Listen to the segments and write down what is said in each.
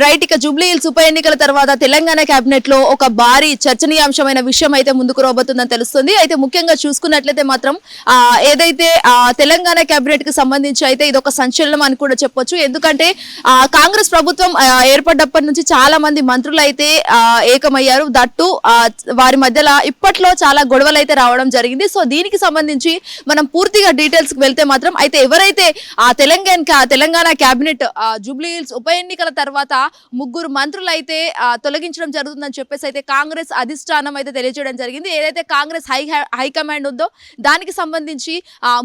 Right ఇక Jubilee Hills ఉప ఎన్నికల తర్వాత తెలంగాణ కేబినెట్లో ఒక భారీ చర్చనీయాంశమైన విషయం అయితే ముందుకు రాబోతుందని తెలుస్తుంది. అయితే ముఖ్యంగా చూసుకున్నట్లయితే మాత్రం ఆ, ఏదైతే ఆ, తెలంగాణ కేబినెట్కి సంబంధించి అయితే ఇది ఒక సంచలనం అని కూడా చెప్పొచ్చు. ఎందుకంటే ఆ, కాంగ్రెస్ ప్రభుత్వం ఏర్పడ్డప్పటి నుంచి చాలా మంది మంత్రులు అయితే ఆ, ఏకమయ్యారు. దట్టు ఆ, వారి మధ్యలో ఇప్పట్లో చాలా గొడవలు అయితే రావడం జరిగింది. సో దీనికి సంబంధించి మనం పూర్తిగా డీటెయిల్స్కి వెళ్తే మాత్రం అయితే ఎవరైతే ఆ తెలంగాణ తెలంగాణ కేబినెట్ జూబ్లీ హిల్స్ ఉప ఎన్నికల తర్వాత ముగ్గురు మంత్రులు అయితే తొలగించడం జరుగుతుందని చెప్పేసి అయితే కాంగ్రెస్ అధిష్టానం అయితే తెలియజేయడం జరిగింది. ఏదైతే కాంగ్రెస్ హై హైకమాండ్ ఉందో దానికి సంబంధించి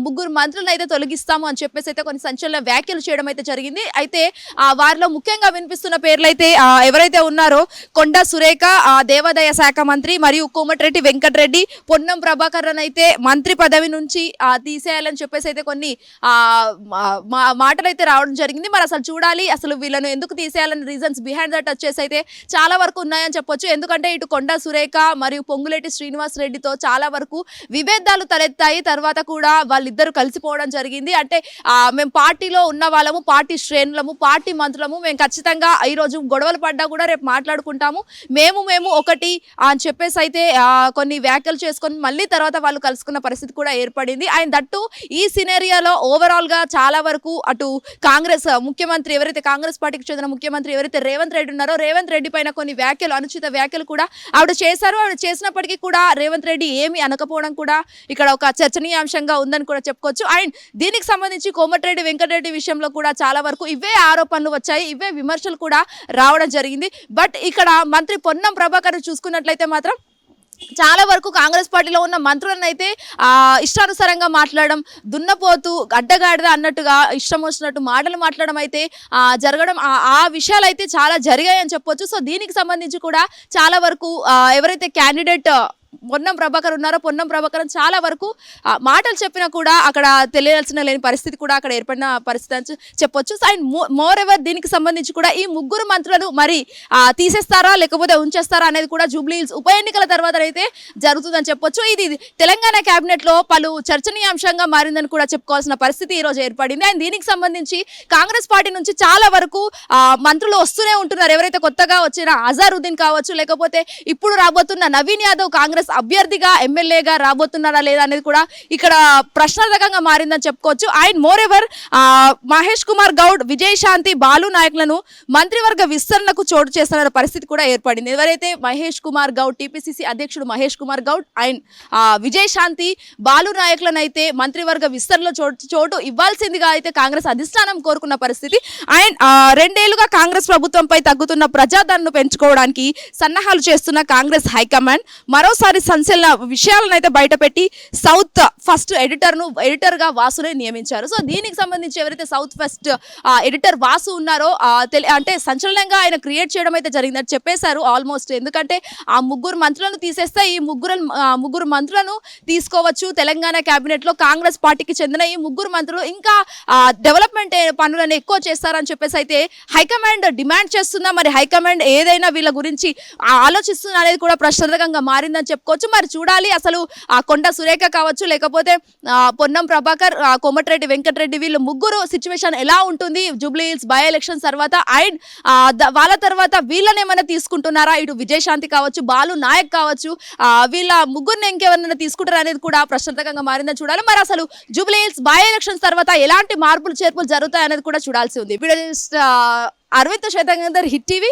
ముగ్గురు మంత్రులను అయితే తొలగిస్తాము అని చెప్పేసి అయితే కొన్ని సంచలన వ్యాఖ్యలు చేయడం అయితే జరిగింది. అయితే ఆ వారిలో ముఖ్యంగా వినిపిస్తున్న పేర్లు అయితే ఎవరైతే ఉన్నారో కొండ సురేఖ దేవాదాయ శాఖ మంత్రి మరియు కోమటిరెడ్డి వెంకటరెడ్డి పొన్నం ప్రభాకర్ అయితే మంత్రి పదవి నుంచి తీసేయాలని చెప్పేసి అయితే కొన్ని మా- మాటలు అయితే రావడం జరిగింది. మరి అసలు చూడాలి అసలు వీళ్ళను ఎందుకు తీసేయాలని రీజన్స్ బిహైండ్ దట్ వచ్చేసి అయితే చాలా వరకు ఉన్నాయని చెప్పొచ్చు. ఎందుకంటే ఇటు కొండ సురేఖ మరియు పొంగులేటి శ్రీనివాస్ రెడ్డితో చాలా వరకు విభేదాలు తలెత్తాయి. తర్వాత కూడా వాళ్ళిద్దరూ కలిసిపోవడం జరిగింది. అంటే మేము పార్టీలో ఉన్న వాళ్ళము పార్టీ శ్రేణులము పార్టీ మంత్రులము మేము ఖచ్చితంగా ఈ రోజు గొడవలు పడ్డా కూడా రేపు మాట్లాడుకుంటాము. మేము మేము ఒకటి అని చెప్పేసి అయితే కొన్ని వ్యాఖ్యలు చేసుకొని మళ్ళీ తర్వాత వాళ్ళు కలుసుకున్న పరిస్థితి కూడా ఏర్పడింది. అండ్ దట్టు ఈ సినేరియాలో ఓవరాల్గా చాలా వరకు అటు కాంగ్రెస్ ముఖ్యమంత్రి ఎవరైతే కాంగ్రెస్ పార్టీకి చెందిన ముఖ్యమంత్రి ఎవరైతే రేవంత్ రెడ్డి ఉన్నారో రేవంత్ రెడ్డి పైన కొన్ని వ్యాఖ్యలు అనుచిత వ్యాఖ్యలు కూడా ఆవిడ చేశారు. ఆవిడ చేసినప్పటికీ కూడా రేవంత్ రెడ్డి ఏమి అనకపోవడం కూడా ఇక్కడ ఒక చర్చనీయాంశంగా ఉందని కూడా చెప్పుకోవచ్చు. అండ్ దీనికి సంబంధించి కోమటిరెడ్డి వెంకటరెడ్డి విషయంలో కూడా చాలా వరకు ఇవే ఆరోపణలు వచ్చాయి. ఇవే విమర్శలు కూడా రావడం జరిగింది. బట్ ఇక్కడ మంత్రి పొన్నం ప్రభాకర్ చూసుకున్నట్లయితే మాత్రం చాలా వరకు కాంగ్రెస్ పార్టీలో ఉన్న మంత్రులను అయితే ఆ, ఇష్టానుసారంగా మాట్లాడడం దున్నపోతూ అడ్డగాడిద అన్నట్టుగా ఇష్టం వచ్చినట్టు మాటలు మాట్లాడడం అయితే ఆ, జరగడం ఆ- ఆ విషయాలు అయితే చాలా జరిగాయని చెప్పొచ్చు. సో దీనికి సంబంధించి కూడా చాలా వరకు ఎవరైతే క్యాండిడేట్ పొన్నం ప్రభాకర్ ఉన్నారో పొన్నం ప్రభాకర్ చాలా వరకు మాటలు చెప్పినా కూడా అక్కడ తెలియాల్సిన లేని పరిస్థితి కూడా అక్కడ ఏర్పడిన పరిస్థితి అని చెప్పొచ్చు. అండ్ మోర్ ఎవర్ దీనికి సంబంధించి కూడా ఈ ముగ్గురు మంత్రులు మరి తీసేస్తారా లేకపోతే ఉంచేస్తారా అనేది కూడా జూబ్లీ హిల్స్ ఉప ఎన్నికల తర్వాత అయితే జరుగుతుందని చెప్పొచ్చు. ఇది తెలంగాణ కేబినెట్లో పలు చర్చనీయాంశంగా మారిందని కూడా చెప్పుకోవాల్సిన పరిస్థితి ఈ రోజు ఏర్పడింది. అండ్ దీనికి సంబంధించి కాంగ్రెస్ పార్టీ నుంచి చాలా వరకు మంత్రులు వస్తూనే ఉంటున్నారు. ఎవరైతే కొత్తగా వచ్చిన అజారుద్దీన్ కావచ్చు లేకపోతే ఇప్పుడు రాబోతున్న నవీన్ యాదవ్ కాంగ్రెస్ అభ్యర్థిగా ఎమ్మెల్యేగా రాబోతున్నారా లేదా అనేది కూడా ఇక్కడ ప్రశ్నార్థకంగా మారిందని చెప్పుకోవచ్చు. And moreover Mahesh Kumar Goud Vijayashanti Balu నాయకులను మంత్రివర్గ విస్తరణకు చోటు చేస్తున్న పరిస్థితి కూడా ఏర్పడింది. ఎవరైతే మహేష్ కుమార్ గౌడ్ టీపీసీసీ అధ్యక్షుడు మహేష్ కుమార్ గౌడ్ అండ్ విజయశాంతి బాలు నాయకులను అయితే మంత్రివర్గ విస్తరణలో చోటు చోటు ఇవ్వాల్సిందిగా అయితే కాంగ్రెస్ అధిష్టానం కోరుకున్న పరిస్థితి. అండ్ రెండేళ్ళుగా కాంగ్రెస్ ప్రభుత్వంపై తగ్గుతున్న ప్రజాదరణను పెంచుకోవడానికి సన్నాహాలు చేస్తున్న కాంగ్రెస్ హైకమాండ్ మరోసారి సంచలన విషయాలను అయితే బయటపెట్టి సౌత్ ఫస్ట్ ఎడిటర్ను ఎడిటర్గా వాసునే నియమించారు. సో దీనికి సంబంధించి ఎవరైతే సౌత్ ఫస్ట్ ఎడిటర్ వాసు ఉన్నారో తెలి- అంటే సంచలనంగా ఆయన క్రియేట్ చేయడం అయితే జరిగిందని చెప్పేశారు ఆల్మోస్ట్. ఎందుకంటే ఆ ముగ్గురు మంత్రులను తీసేస్తే ఈ ముగ్గురు ముగ్గురు మంత్రులను తీసుకోవచ్చు. తెలంగాణ క్యాబినెట్లో కాంగ్రెస్ పార్టీకి చెందిన ఈ ముగ్గురు మంత్రులు ఇంకా డెవలప్మెంట్ పనులను ఎక్కువ చేస్తారని చెప్పేసి అయితే హైకమాండ్ డిమాండ్ చేస్తున్నా. మరి హైకమాండ్ ఏదైనా వీళ్ళ గురించి ఆలోచిస్తున్నా అనేది కూడా ప్రశ్నార్థకంగా మారిందని చెప్పి చెప్పుకోవచ్చు మరి చూడాలి అసలు ఆ కొండ సురేఖ కావచ్చు లేకపోతే పొన్నం ప్రభాకర్ కోమటిరెడ్డి వెంకటరెడ్డి వీళ్ళు ముగ్గురు సిచ్యువేషన్ ఎలా ఉంటుంది? జూబ్లీ హిల్స్ బై ఎలక్షన్ తర్వాత అండ్ వాళ్ళ తర్వాత వీళ్ళని ఏమైనా తీసుకుంటున్నారా? ఇటు విజయశాంతి కావచ్చు బాలు నాయక్ కావచ్చు వీళ్ళ ముగ్గురిని ఇంకెవరైనా తీసుకుంటారా అనేది కూడా ప్రశ్నార్థకంగా మారిందని చూడాలి. మరి అసలు జూబ్లీ హిల్స్ బై ఎలక్షన్స్ తర్వాత ఎలాంటి మార్పులు చేర్పులు జరుగుతాయి అనేది కూడా చూడాల్సి ఉంది. ఇప్పుడు ఆ, అరవింద్ శ్వేతంగర్ hit TV